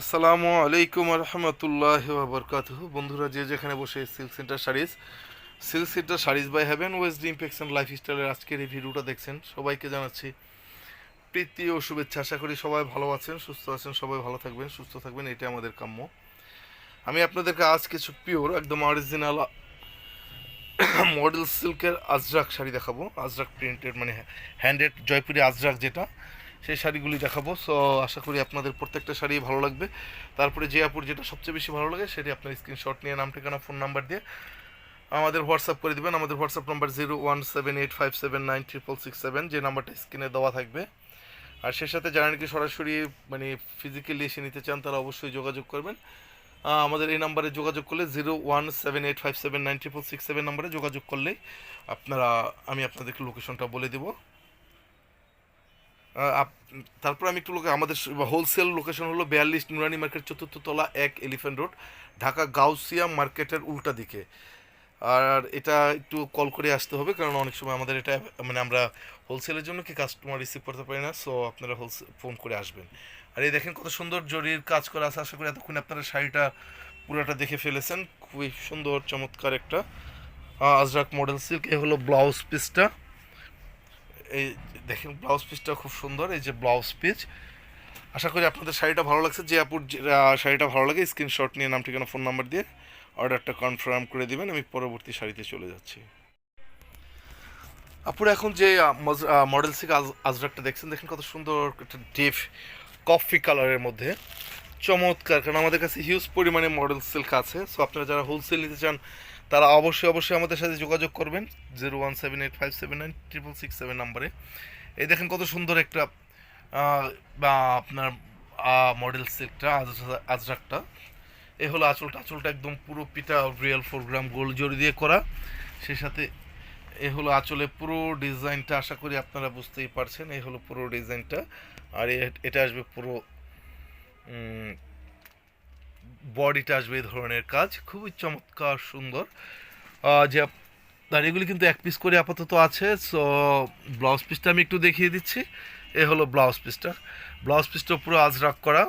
আসসালামু আলাইকুম রহমতুল্লাহ বরকাত বন্ধুরা, যে যেখানে বসে silk centre saris silk centre saris by haven west impex and লাইফস্টাইলের আজকের এই ভিডিওটা দেখছেন। সবাইকে জানাচ্ছি প্রীতি ও শুভেচ্ছা। আশা করি সবাই ভালো আছেন, সুস্থ আছেন, সবাই ভালো থাকবেন, সুস্থ থাকবেন এটা আমাদের কাম্য। আমি আপনাদেরকে আজ কিছু পিওর একদম অরিজিনাল মডেল সিল্কের আজরাক শাড়ি দেখাবো। আজরাক প্রিন্টেড মানে হ্যান্ডেড জয়পুরি আজরাক যেটা। সেই শাড়িগুলি দেখাবো। সো আশা করি আপনাদের প্রত্যেকটা শাড়ি ভালো লাগবে। তারপরে যে আপুর যেটা সবচেয়ে বেশি ভালো লাগে সেটি আপনার স্ক্রিনশট নিয়ে নাম, ঠিকানা ফোন নাম্বার দিয়ে আমাদের হোয়াটসঅ্যাপ করে দেবেন। আমাদের WhatsApp number zero one seven eight five seven nine triple six seven যে নাম্বারটা স্ক্রিনে দেওয়া থাকবে। আর সে সাথে যারা নাকি সরাসরি মানে ফিজিক্যালি এসে নিতে চান, তারা অবশ্যই যোগাযোগ করবেন। আমাদের এই নাম্বারে যোগাযোগ করলে zero one seven eight five seven nine triple six seven নাম্বারে যোগাযোগ করলেই আপনারা, আমি আপনাদেরকে লোকেশনটা বলে দেবো। তারপর আমি একটু লোকে আমাদের হোলসেল লোকেশন হলো বিয়াল্লিশ নুরানি মার্কেট, চতুর্থ তলা এক এলিফ্যান্ট রোড ঢাকা গাউসিয়া মার্কেটের উল্টা দিকে। আর এটা একটু কল করে আসতে হবে, কারণ অনেক সময় আমাদের এটা মানে আমরা হোলসেলের জন্য কি কাস্টমার রিসিভ করতে পারি না সো আপনারা হোলসেল ফোন করে আসবেন। আর এই দেখেন কত সুন্দর জরির কাজ করা আছে, আশা করি এতক্ষণ আপনারা শাড়িটা পুরোটা দেখে ফেলেছেন। খুবই সুন্দর, চমৎকার একটা আজরাক মডেল সিল্ক এ হলো ব্লাউজ পিসটা এই দেখেন ব্লাউজ পিসটা খুব সুন্দর, এই যে ব্লাউজ পিস আশা করি আপনাদের শাড়িটা ভালো লাগছে। যে আপুর শাড়িটা ভালো লাগে স্ক্রিনশট নিয়ে নাম, ঠিকানা ফোন নাম্বার দিয়ে অর্ডারটা কনফার্ম করে দিবেন। আমি পরবর্তী শাড়িতে চলে যাচ্ছি। আপুর এখন যে মডেল থেকে আজরাকটা দেখছেন, দেখেন কত সুন্দর একটা ডিপ কফি কালারের মধ্যে। চমৎকার, কারণ আমাদের কাছে হিউজ পরিমাণে মডেল সিল্ক আছে। সো আপনারা যারা হোলসেল নিতে চান তারা অবশ্যই অবশ্যই আমাদের সাথে যোগাযোগ করবেন zero one seven eight five seven nine triple six seven নাম্বারে। এই দেখেন কত সুন্দর একটা বা আপনার মডেল সিল্কটা আজরাকটা। এ হলো আঁচলটা। আঁচলটা একদম পুরো পিটা রিয়েল ফোর গ্রাম গোল্ড জড়ি দিয়ে করা। সেই সাথে এ হলো আঁচলে পুরো ডিজাইনটা আশা করি আপনারা বুঝতেই পারছেন। এই হলো পুরো ডিজাইনটা। আর এটা আসবে পুরো বডিটা আসবে এই ধরনের কাজ। খুবই চমৎকার, সুন্দর। যে আর এগুলি কিন্তু এক পিস করে আপাতত আছে। সো ব্লাউজ পিসটা আমি একটু দেখিয়ে দিচ্ছি। এ হলো ব্লাউজ পিসটা ব্লাউজ পিসটা পুরো আজরাক করা।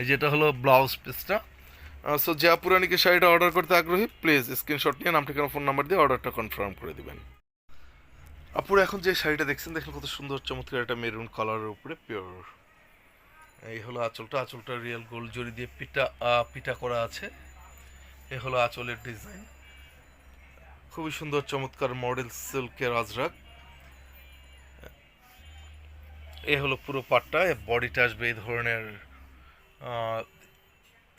এই যেটা হলো ব্লাউজ পিসটা সো যে পুরানিকে শাড়িটা অর্ডার করতে আগ্রহী প্লিজ স্ক্রিনশট নিয়ে নাম, ঠিকানা ফোন নাম্বার দিয়ে অর্ডারটা কনফার্ম করে দেবেন। আপুর, এখন যে শাড়িটা দেখছেন, দেখেন কত সুন্দর, চমৎকার একটা মেরুন কালারের উপরে পিওর এই হলো আঁচলটা আঁচলটা রিয়েল গোল্ড জরি দিয়ে পিটা পিটা করা আছে। এ হলো আঁচলের ডিজাইন খুবই সুন্দর, চমৎকার মডেল সিল্কের আজরাক। এ হলো পুরো পাটটা বডিটা আসবে এই ধরনের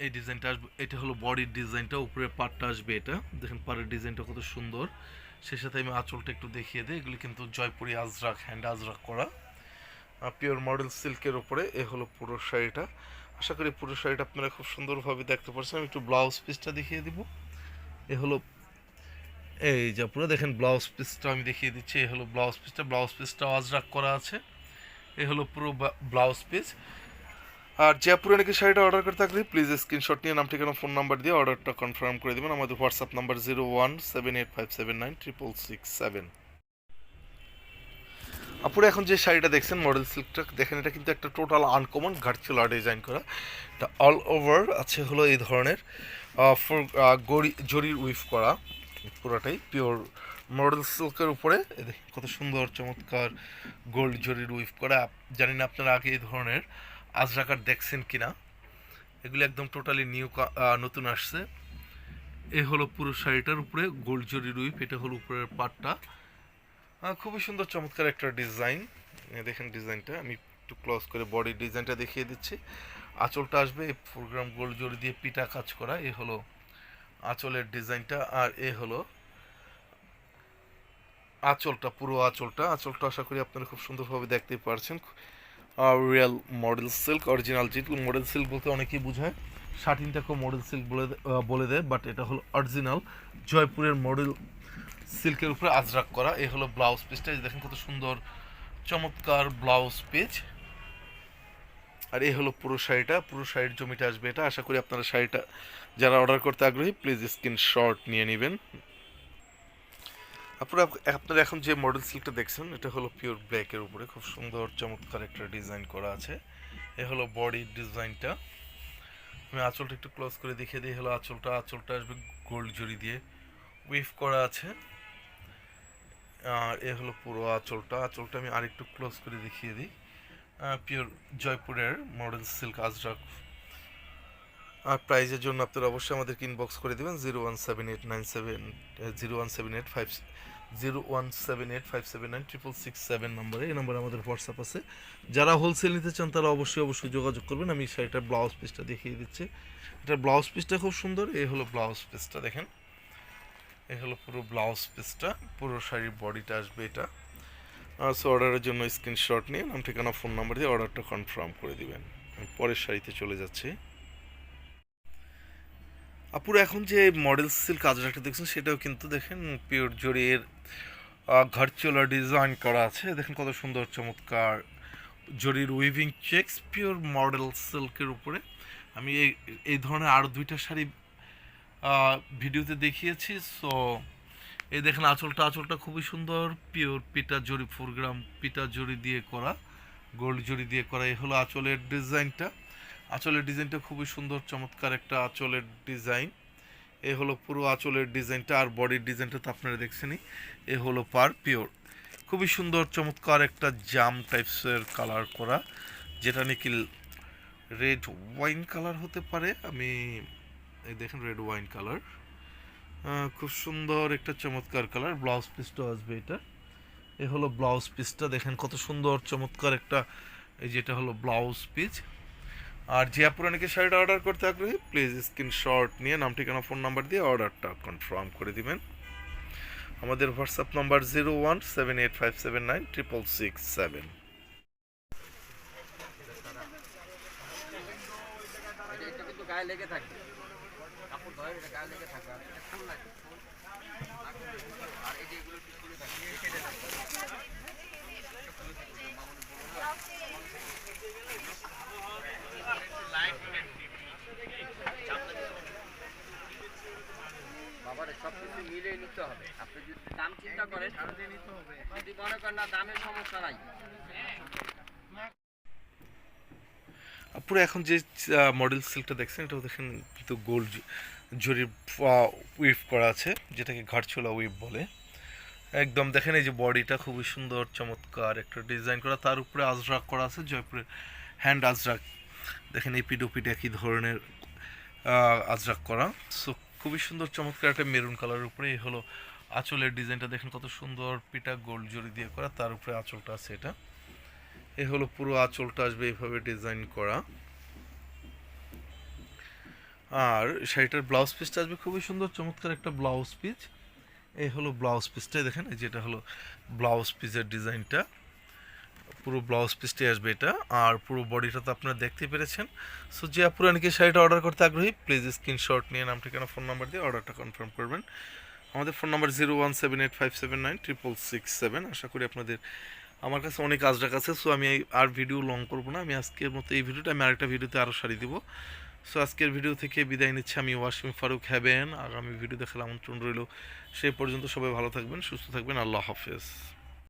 এই ডিজাইনটা আসবে, এটা হলো বডির ডিজাইনটা উপরের পাটটা আসবে এটা। দেখেন পাড়ের ডিজাইনটা কত সুন্দর। সেই সাথে আমি আঁচলটা একটু দেখিয়ে দিই। এগুলি কিন্তু জয়পুরি আজরাক হ্যান্ড আজরাক করা। পিওর মডেল সিল্কের উপরে। এ হলো পুরো শাড়িটা। আশা করি পুরো শাড়িটা আপনারা খুব সুন্দরভাবে দেখতে পাচ্ছেন আমি একটু ব্লাউজ পিসটা দেখিয়ে দিব। এ হলো, এই যা পুরো দেখেন ব্লাউজ পিসটা আমি দেখিয়ে দিচ্ছি। এই হলো ব্লাউজ পিসটা ব্লাউজ পিসটা আজরাক করা আছে। এ হলো পুরো ব্লাউজ পিস আর যে পুরো নাকি শাড়িটা অর্ডার করতে থাকলে প্লিজ স্ক্রিনশট নিয়ে নাম, ঠিকানা ফোন নাম্বার দিয়ে অর্ডারটা কনফার্ম করে দেবেন। আমাদের WhatsApp number zero one seven eight five seven nine triple six seven আপুরে এখন যে শাড়িটা দেখছেন মডেল সিল্কটা দেখেন এটা কিন্তু একটা টোটাল আনকমন ঘাটচুলা ডিজাইন করা। এটা অল ওভার আছে হলো এই ধরনের গড়ি জরির উইফ করা, পুরোটাই পিওর মডেল সিল্কের উপরে। কত সুন্দর, চমৎকার গোল্ড জরির উইফ করা। জানি না আপনারা আগে এই ধরনের আজরাকার দেখছেন কি না এগুলো একদম টোটালি নিউ নতুন আসছে। এ হলো পুরো শাড়িটার উপরে গোল্ড জরির উইফ এটা হলো উপরের পাটটা খুবই সুন্দর, চমৎকার একটা ডিজাইন। দেখেন ডিজাইনটা, আমি একটু ক্লোজ করে বডি ডিজাইনটা দেখিয়ে দিচ্ছি। আঁচলটা আসবে প্রোগ্রাম গোল্ড জরি দিয়ে পিটা কাজ করা, এ হলো আঁচলের ডিজাইনটা, আর এ হলো আঁচলটা, পুরো আঁচলটা। আঁচলটা আশা করি আপনারা খুব সুন্দরভাবে দেখতে পারছেন। রিয়েল মডেল সিল্ক অরিজিনাল যেহেতু মডেল সিল্ক বলতে অনেকেই বোঝায়। শার্টিনটাকেও মডেল সিল্ক বলে বলে দেয় বাট এটা হলো অরিজিনাল জয়পুরের মডেল সিল্কের উপরে আজরাক করা। এই হলো ব্লাউজ পিসটা দেখেন কত সুন্দর চমৎকার ব্লাউজ পিস আর এই হলো পুরো শাড়িটা। পুরো শাড়ির জমিটা আসবে এটা। আশা করি আপনারা শাড়িটা যারা অর্ডার করতে আগ্রহী প্লিজ স্ক্রিন শর্ট নিয়ে নেবেন। আপনারা আপনারা এখন যে মডেল সিল্কটা দেখছেন, এটা হলো পিওর ব্ল্যাকের উপরে। খুব সুন্দর, চমৎকার একটা ডিজাইন করা আছে। এ হলো বডির ডিজাইনটা আমি আঁচলটা একটু ক্লোজ করে দেখিয়ে দিই। হলো আঁচলটা। আঁচলটা আসবে গোল্ড জড়ি দিয়ে উইফ করা আছে। আর এ হলো পুরো আঁচলটা। আঁচলটা আমি আরেকটু ক্লোজ করে দেখিয়ে দিই। পিওর জয়পুরের মডেল সিল্ক আজরাক। আর প্রাইজের জন্য আপনারা অবশ্যই আমাদেরকে ইনবক্স করে দেবেন zero one seven eight nine seven zero one seven eight five zero one seven eight five seven nine triple six seven নম্বরে এই নম্বরে আমাদের হোয়াটসঅ্যাপ আছে। যারা হোলসেল নিতে চান তারা অবশ্যই অবশ্যই যোগাযোগ করবেন। আমি শাড়িটার ব্লাউজ পিসটা দেখিয়ে দিচ্ছি। এটার ব্লাউজ পিসটা খুব সুন্দর। এই হলো ব্লাউজ পিসটা দেখেন। এই হলো পুরো ব্লাউজ পিসটা, পুরো শাড়ির বডিটা আসবে এটা। সো অর্ডারের জন্য স্ক্রিনশট নিয়ে নাম, ঠিকানা ফোন নাম্বার দিয়ে অর্ডারটা কনফার্ম করে দিবেন। আমি পরের শাড়িতে চলে যাচ্ছি। আপুরা এখন যে মডেল সিল্ক আজরাটা দেখছেন, সেটাও কিন্তু দেখেন পিওর জরির ঘরচোলা ডিজাইন করা আছে। দেখেন কত সুন্দর, চমৎকার জরির উইভিং চেক্স পিওর মডেল সিল্কের উপরে। আমি এই এই ধরনের আরও দুইটা শাড়ি ভিডিওতে দেখিয়েছি সো এই দেখেন আঁচলটা আঁচলটা খুবই সুন্দর পিওর পিটা জরি ফোর গ্রাম পিটা জরি দিয়ে করা গোল্ড জরি দিয়ে করা, এই হলো আঁচলের ডিজাইনটা। আঁচলের ডিজাইনটা খুবই সুন্দর, চমৎকার একটা আঁচলের ডিজাইন। এ হলো পুরো আঁচলের ডিজাইনটা, আর বডির ডিজাইনটা তো আপনারা দেখছেনই। এ হলো পার পিওর খুবই সুন্দর, চমৎকার একটা জাম টাইপসের কালার করা, যেটা নাকি রেড ওয়াইন কালার হতে পারে, আমি এই দেখেন রেড ওয়াইন কালার খুব সুন্দর একটা চমৎকার কালার ব্লাউজ পিসটা আসবে এটা। এ হলো ব্লাউজ পিসটা দেখেন কত সুন্দর চমৎকার একটা, এই যেটা হলো ব্লাউজ পিস আর যে আপনাকে শাড়িটা অর্ডার করতে আগ্রহী প্লিজ স্ক্রিনশট নিয়ে নাম, ঠিকানা ফোন নাম্বার দিয়ে অর্ডারটা কনফার্ম করে দিবেন। আমাদের WhatsApp number zero one seven eight five seven nine triple six seven গায়ে লেগে থাকবে। কাপড় ধরে এটা গায়ে লেগে থাকবে আর এটা ফুল লাগে ফুল আর থাকে থাকে দাম চিন্তা করেন যদি মনে করেন না দামের সমস্যা নাই পুরো এখন যে মডেল সিল্কটা দেখছেন, এটাও দেখেন কিন্তু গোল্ড জরির উইভ করা আছে, যেটাকে ঘাটছোলা উইভ বলে। একদম দেখেন এই যে বডিটা খুবই সুন্দর, চমৎকার একটা ডিজাইন করা। তার উপরে আজরাক করা আছে, জয়পুরের হ্যান্ড আজরাক। দেখেন এই পিডোপিড একই ধরনের আজরাক করা। সো খুবই সুন্দর, চমৎকার একটা মেরুন কালারের উপরে। এই হলো আঁচলের ডিজাইনটা দেখেন কত সুন্দর পিটা গোল্ড জরি দিয়ে করা। তার উপরে আঁচলটা আছে এটা। এ হলো পুরো আঁচলটা আসবে এইভাবে ডিজাইন করা। আর শাড়িটার ব্লাউজ পিসটা আসবে খুবই সুন্দর, চমৎকার একটা ব্লাউজ পিস। এই হলো ব্লাউজ পিসটাই দেখেন যেটা হলো ব্লাউজ পিসের ডিজাইনটা। পুরো ব্লাউজ পিসটাই আসবে এটা। আর পুরো বডিটা তো আপনারা দেখতে পেরেছেন। সো যে আপুরা নাকি শাড়িটা অর্ডার করতে আগ্রহী প্লিজ স্ক্রিনশট নিয়ে নাম, ঠিকানা ফোন নাম্বার দিয়ে অর্ডারটা কনফার্ম করবেন। আমাদের phone number zero one seven eight five seven nine triple six seven আশা করি আপনাদের আমার কাছে অনেক কাজ ডাক আছে সো আমি আর ভিডিও লং করব না। আমি আজকের মতো এই ভিডিওটা আমি আরেকটা ভিডিওতে আরও সারি দিব। সো আজকের ভিডিও থেকে বিদায় নিচ্ছি আমি ওয়াসিম ফারুক হ্যাবেন। আগামী ভিডিও দেখার আমন্ত্রণ রইল সে পর্যন্ত সবাই ভালো থাকবেন, সুস্থ থাকবেন। আল্লাহ হাফেজ।